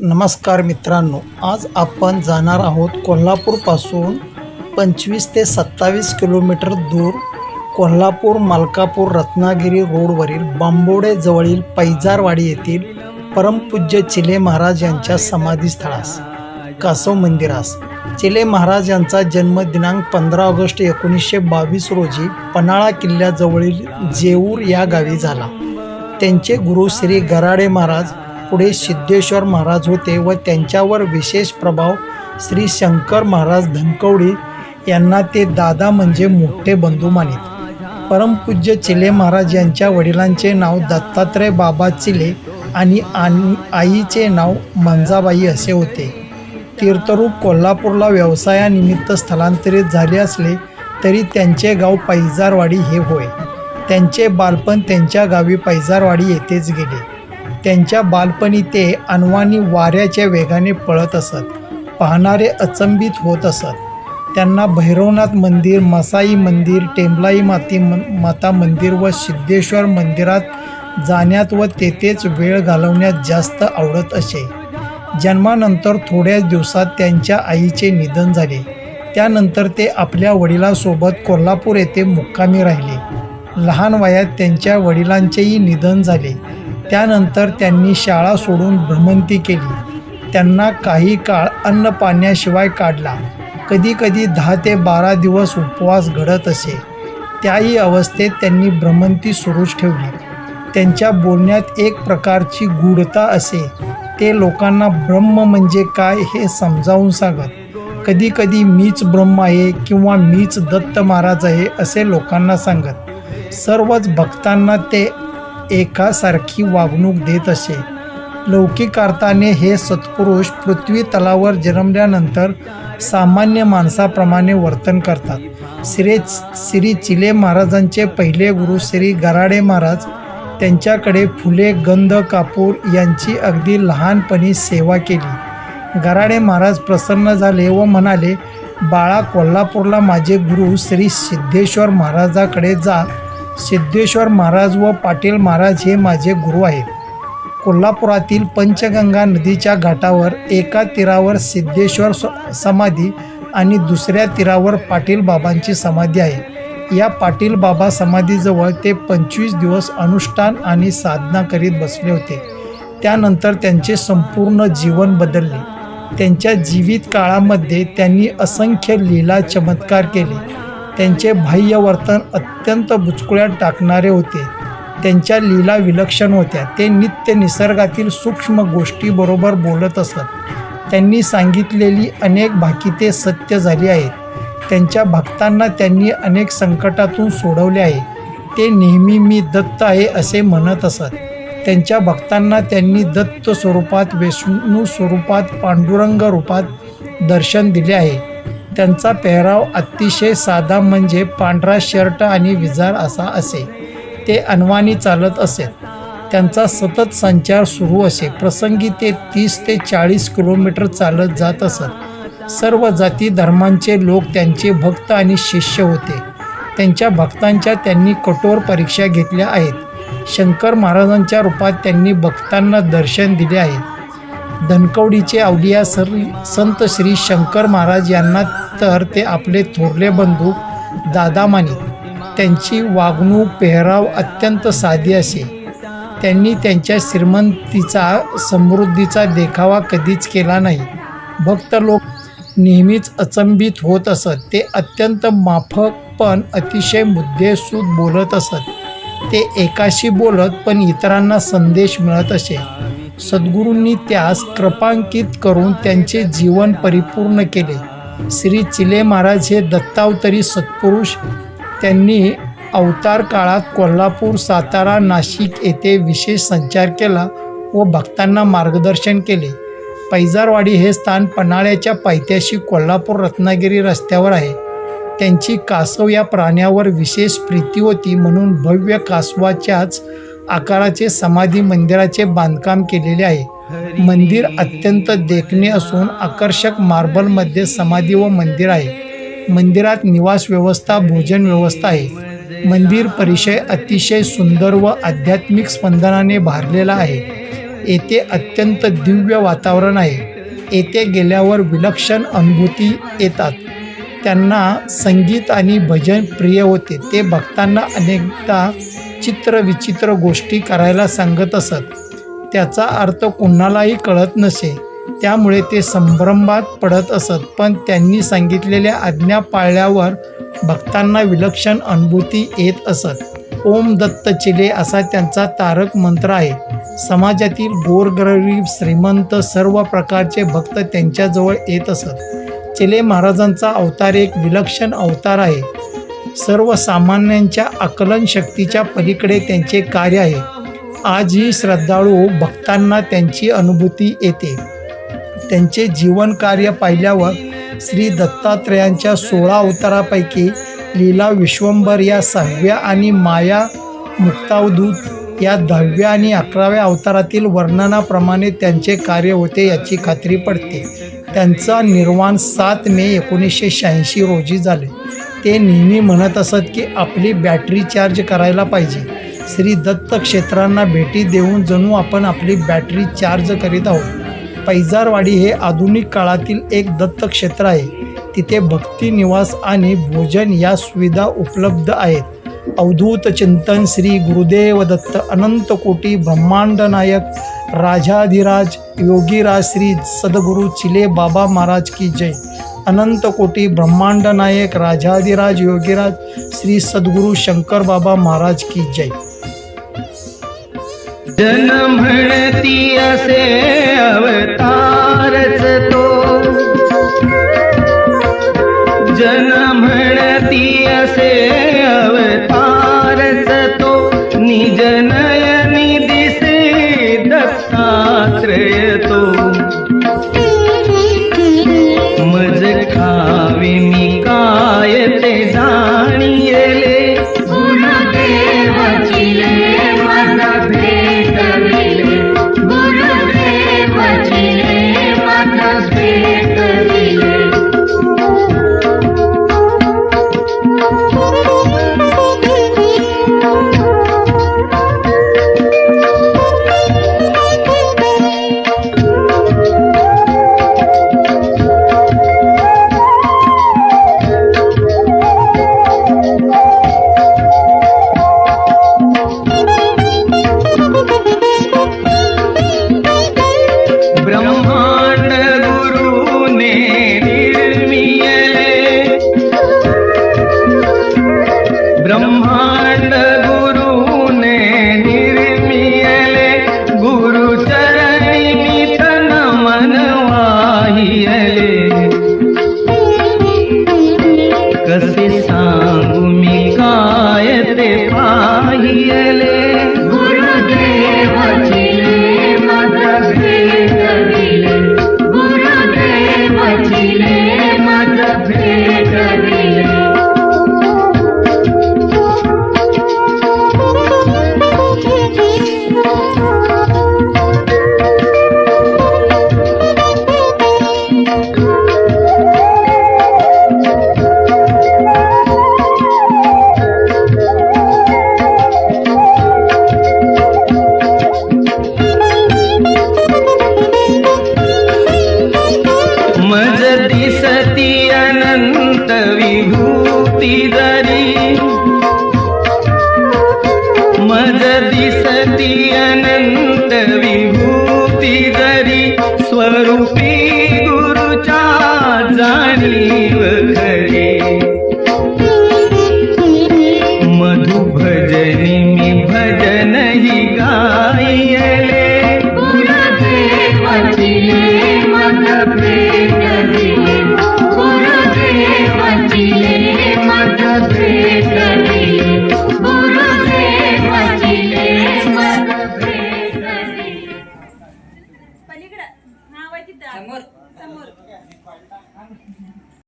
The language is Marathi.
नमस्कार मित्रांनो आज आपण जाणार आहोत कोल्हापूरपासून पंचवीस ते सत्तावीस किलोमीटर दूर कोल्हापूर मलकापूर रत्नागिरी रोडवरील बांबोडे जवळील पैजारवाडी येथील परमपूज्य चिले महाराज यांच्या समाधीस्थळास कासव मंदिरास. चिले महाराज यांचा जन्म दिनांक पंधरा ऑगस्ट एकोणीसशे बावीस रोजी पन्हाळा किल्ल्याजवळील जेऊर या गावी झाला. त्यांचे गुरु श्री गराडे महाराज पुढे सिद्धेश्वर महाराज होते व त्यांच्यावर विशेष प्रभाव श्री शंकर महाराज धनकवडी यांना ते दादा म्हणजे मोठे बंधू मानित. परमपूज्य चिले महाराज यांच्या वडिलांचे नाव दत्तात्रय बाबा चिले आणि आन- आईचे नाव मंजाबाई असे होते. तीर्थरूप कोल्हापूरला व्यवसायानिमित्त स्थलांतरित झाले असले तरी त्यांचे गाव पैजारवाडी हे होय. त्यांचे बालपण त्यांच्या गावी पैजारवाडी येथेच गेले. त्यांच्या बालपणी ते अनवाणी वाऱ्याच्या वेगाने पळत असत. पाहणारे अचंबित होत असत. त्यांना भैरवनाथ मंदिर मसाई मंदिर टेंबलाई माती माता मंदिर व सिद्धेश्वर मंदिरात जाण्यात व तेथेच वेळ घालवण्यात जास्त आवडत असे. जन्मानंतर थोड्याच दिवसात त्यांच्या आईचे निधन झाले. त्यानंतर ते आपल्या वडिलांसोबत कोल्हापूर येथे मुक्कामी राहिले. लहान वयात त्यांच्या वडिलांचेही निधन झाले. त्यानंतर त्यांनी शाळा सोडून भ्रमंती केली. त्यांना काही काळ अन्न पाण्याशिवाय काढला. कधीकधी दहा ते बारा दिवस उपवास घडत असे. त्याही अवस्थेत त्यांनी भ्रमंती सुरूच ठेवली. त्यांच्या बोलण्यात एक प्रकारची गूढता असे. ते लोकांना ब्रह्म म्हणजे काय हे समजावून सांगत. कधीकधी मीच ब्रह्म आहे किंवा मीच दत्त महाराज आहे असे लोकांना सांगत. सर्वच भक्तांना ते एकासारखी वागणूक देत असे. लौकिक अर्थाने हे सत्पुरुष पृथ्वी तलावर जन्मल्यानंतर सामान्य माणसाप्रमाणे वर्तन करतात. श्री श्री चिले महाराजांचे पहिले गुरु श्री गराडे महाराज त्यांच्याकडे फुले गंध कापूर यांची अगदी लहानपणी सेवा केली. गराडे महाराज प्रसन्न झाले व म्हणाले बाळा कोल्हापूरला माझे गुरु श्री सिद्धेश्वर महाराजाकडे जा. सिद्धेश्वर महाराज व पाटील महाराज हे माझे गुरु आहेत. कोल्हापुरातील पंचगंगा नदीच्या घाटावर एका तीरावर सिद्धेश्वर स- समाधी आणि दुसऱ्या तीरावर पाटील बाबांची समाधी आहे. या पाटील बाबा समाधीजवळ ते पंचवीस दिवस अनुष्ठान आणि साधना करीत बसले होते. त्यानंतर त्यांचे संपूर्ण जीवन बदलले. त्यांच्या जीवित काळामध्ये त्यांनी असंख्य लीला चमत्कार केले. त्यांचे बाह्य वर्तन अत्यंत बुचकुळ्यात टाकणारे होते. त्यांच्या लीला विलक्षण होत्या. ते नित्य निसर्गातील सूक्ष्म गोष्टीबरोबर बोलत असत. त्यांनी सांगितलेली अनेक भाकिते सत्य झाली आहेत. त्यांच्या भक्तांना त्यांनी अनेक संकटातून सोडवले आहे. ते नेहमी मी दत्त आहे असे म्हणत असत. त्यांच्या भक्तांना त्यांनी दत्त स्वरूपात विष्णू स्वरूपात पांडुरंग रूपात दर्शन दिले आहे. त्यांचा पेहराव अतिशय साधा म्हणजे पांढरा शर्ट आणि विजार असा असे. ते अनवाणी चालत असेल त्यांचा सतत संचार सुरू असे. प्रसंगी ते तीस ते चाळीस किलोमीटर चालत जात असत. सर्व जाती धर्मांचे लोक त्यांचे भक्त आणि शिष्य होते. त्यांच्या भक्तांच्या त्यांनी कठोर परीक्षा घेतल्या आहेत. शंकर महाराजांच्या रूपात त्यांनी भक्तांना दर्शन दिले आहे. धनकवडीचे अवलिया सर संत श्री शंकर महाराज यांना तर ते आपले थोरले बंधू दादा माने. त्यांची वागणूक पेहराव अत्यंत साधी असे. त्यांनी त्यांच्या श्रीमंतीचा समृद्धीचा देखावा कधीच केला नाही. भक्त लोक नेहमीच अचंबित होत असत. ते अत्यंत माफक पण अतिशय मुद्देसूद बोलत असत. ते एकाशी बोलत पण इतरांना संदेश मिळत असे. सद्गुरूंनी त्यास कृपांकित करून त्यांचे जीवन परिपूर्ण केले. श्री चिले महाराज हे दत्तावतरी सत्पुरुष. त्यांनी अवतार काळात कोल्हापूर सातारा नाशिक येथे विशेष संचार केला व भक्तांना मार्गदर्शन केले. पैजारवाडी हे स्थान पन्हाळ्याच्या पायथ्याशी कोल्हापूर रत्नागिरी रस्त्यावर आहे. त्यांची कासव या प्राण्यावर विशेष प्रीती होती म्हणून भव्य कासवाच्याच आकाराचे समाधी मंदिराचे बांधकाम केलेले आहे. मंदिर अत्यंत देखणे असून आकर्षक मार्बलमध्ये समाधी व मंदिर आहे. मंदिरात निवास व्यवस्था भोजन व्यवस्था आहे. मंदिर परिसर अतिशय सुंदर व आध्यात्मिक स्पंदनाने भारलेला आहे. येथे अत्यंत दिव्य वातावरण आहे. येथे गेल्यावर विलक्षण अनुभूती येतात. त्यांना संगीत आणि भजन प्रिय होते. ते भक्तांना अनेकदा चित्र विचित्र गोष्टी करायला सांगत असत. त्याचा अर्थ कुणालाही कळत नसे. त्यामुळे ते संभ्रमात पडत असत. पण त्यांनी सांगितलेल्या आज्ञा पाळल्यावर भक्तांना विलक्षण अनुभूती येत असत. ओम दत्त चिले असा त्यांचा तारक मंत्र आहे. समाजातील गोरगरीब श्रीमंत सर्व प्रकारचे भक्त त्यांच्याजवळ येत असत. चिले महाराजांचा अवतार एक विलक्षण अवतार आहे. सर्वसामान्यांच्या आकलन शक्तीच्या पलीकडे त्यांचे कार्य आहे. आजही श्रद्धाळू भक्तांना त्यांची अनुभूती येते. त्यांचे जीवन कार्य पाहिल्यावर श्री दत्तात्रेयांच्या सोळा अवतारापैकी लीला विश्वंभर या सहाव्या आणि माया मुक्तावधूत या दहाव्या आणि अकराव्या अवतारातील वर्णनाप्रमाणे त्यांचे कार्य होते याची खात्री पडते. त्यांचा निर्वाण सात मे एकोणीसशे शहाऐंशी रोजी झाले. ते नेहमी म्हणत असत की आपली बॅटरी चार्ज करायला पाहिजे. श्री दत्त क्षेत्रांना भेटी देऊन जणू आपण आपली बॅटरी चार्ज करीत आहोत. पैजारवाडी हे आधुनिक काळातील एक दत्त क्षेत्र आहे. तिथे भक्ती निवास आणि भोजन या सुविधा उपलब्ध आहेत. अवधूत चिंतन श्री गुरुदेव दत्त अनंत कोटी ब्रह्मांड नायक राजाधिराज योगीराज श्री सद्गुरु चिले बाबा महाराज की जय. अनंत कोटी ब्रह्मांड नायक राजाधिराज योगीराज श्री सदगुरु शंकर बाबा महाराज की जय। जन्म से अवतार तो जन्म म्हणती Yeah.